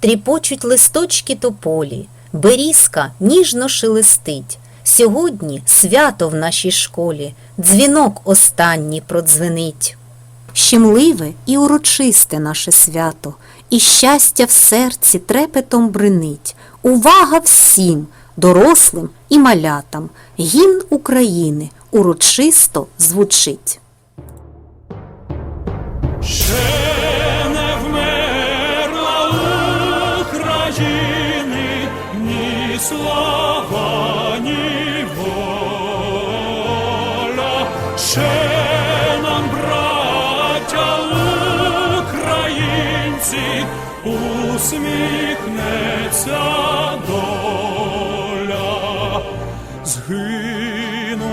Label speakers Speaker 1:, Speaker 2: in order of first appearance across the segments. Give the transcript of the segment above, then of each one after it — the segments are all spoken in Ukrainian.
Speaker 1: Тріпочуть листочки тополі, берізка ніжно шелестить. Сьогодні свято в нашій школі, дзвінок останній продзвенить. Щемливе і урочисте наше свято, і щастя в серці трепетом бринить. Увага всім, дорослим і малятам, гімн України урочисто звучить.
Speaker 2: Ще не вмерла України ні слава, ні воля. Ще нам, браття українці, усміхнеться доля.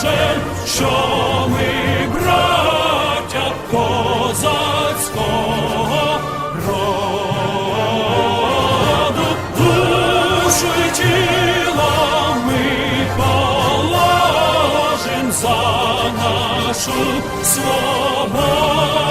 Speaker 2: покажем, що ми браття козацького роду, душу і тіло ми положим за нашу свободу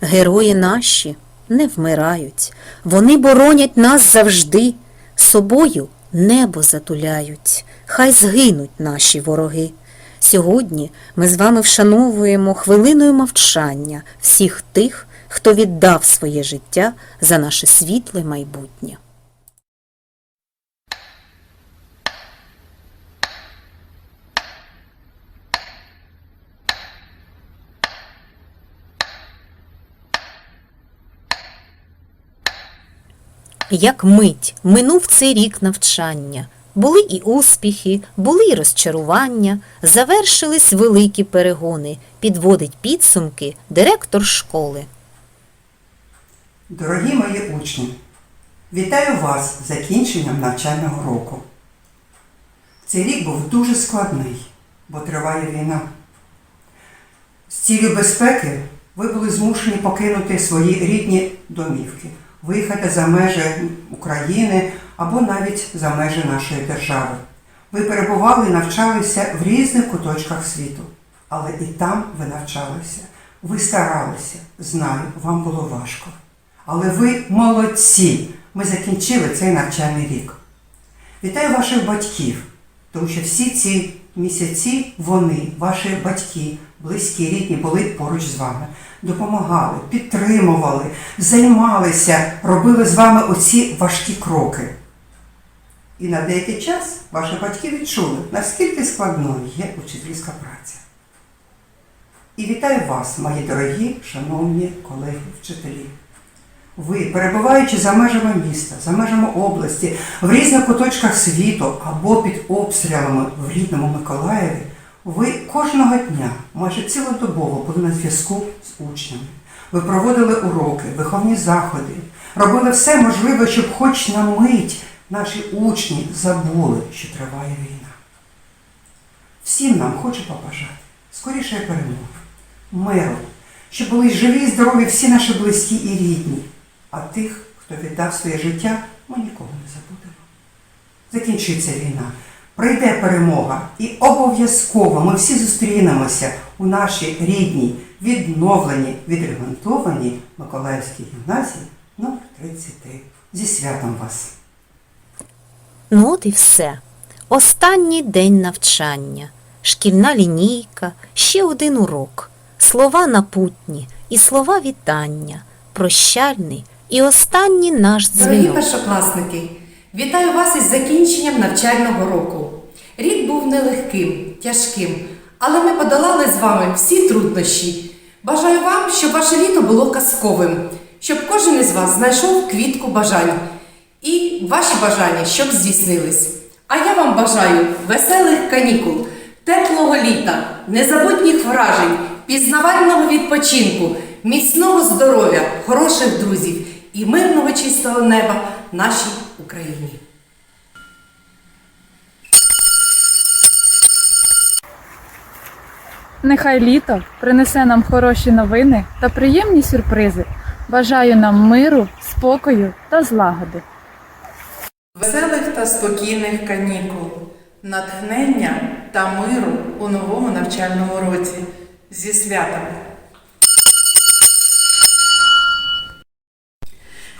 Speaker 1: Герої наші не вмирають, вони боронять нас завжди, собою небо затуляють, хай згинуть наші вороги. Сьогодні ми з вами вшановуємо хвилиною мовчання всіх тих, хто віддав своє життя за наше світле майбутнє. Як мить минув цей рік навчання. Були і успіхи, були і розчарування, завершились великі перегони, підводить підсумки директор школи.
Speaker 3: Дорогі мої учні, вітаю вас з закінченням навчального року. Цей рік був дуже складний, бо триває війна. З цілею безпеки ви були змушені покинути свої рідні домівки, виїхати за межі України або навіть за межі нашої держави. Ви перебували і навчалися в різних куточках світу, але і там ви навчалися. Ви старалися, знаю, вам було важко. Але ви молодці! Ми закінчили цей навчальний рік. Вітаю ваших батьків, тому що всі ці місяці вони, ваші батьки, близькі, рідні, були поруч з вами, допомагали, підтримували, займалися, робили з вами оці важкі кроки. І на деякий час ваші батьки відчули, наскільки складною є учительська праця. І вітаю вас, мої дорогі, шановні колеги, вчителі. Ви, перебуваючи за межами міста, за межами області, в різних куточках світу або під обстрілами в рідному Миколаєві, ви кожного дня, майже цілодобово були на зв'язку з учнями. Ви проводили уроки, виховні заходи, робили все можливе, щоб хоч на мить наші учні забули, що триває війна. Всім нам хочу побажати скорішої перемоги, миру, щоб були живі і здорові всі наші близькі і рідні, а тих, хто віддав своє життя, ми нікого не забудемо. Закінчиться війна, прийде перемога, і обов'язково ми всі зустрінемося у нашій рідній, відновленій, відремонтованій Миколаївській гімназії номер 33. Зі святом вас!
Speaker 1: Ну от і все. Останній день навчання, шкільна лінійка, ще один урок, слова напутні і слова вітання. прощальний і останній наш
Speaker 4: Дорогі першокласники, вітаю вас із закінченням навчального року. Рік був нелегким, тяжким, але ми подолали з вами всі труднощі. Бажаю вам, щоб ваше літо було казковим, щоб кожен із вас знайшов квітку бажань і ваші бажання, щоб здійснились. А я вам бажаю веселих канікул, теплого літа, незабутніх вражень, пізнавального відпочинку, міцного здоров'я, хороших друзів і мирного чистого неба нашій Україні.
Speaker 5: Нехай літо принесе нам хороші новини та приємні сюрпризи. Бажаю нам миру, спокою та злагоди.
Speaker 6: Веселих та спокійних канікул, натхнення та миру у новому навчальному році. Зі святом!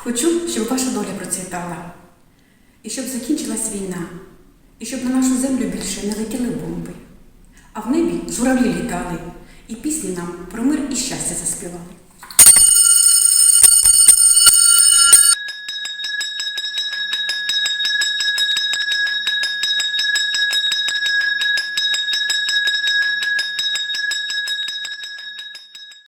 Speaker 7: Хочу, щоб ваша доля процвітала, і щоб закінчилась війна, і щоб на нашу землю більше не летіли бомби, а в небі журавлі літали, і пісні нам про мир і щастя заспівали.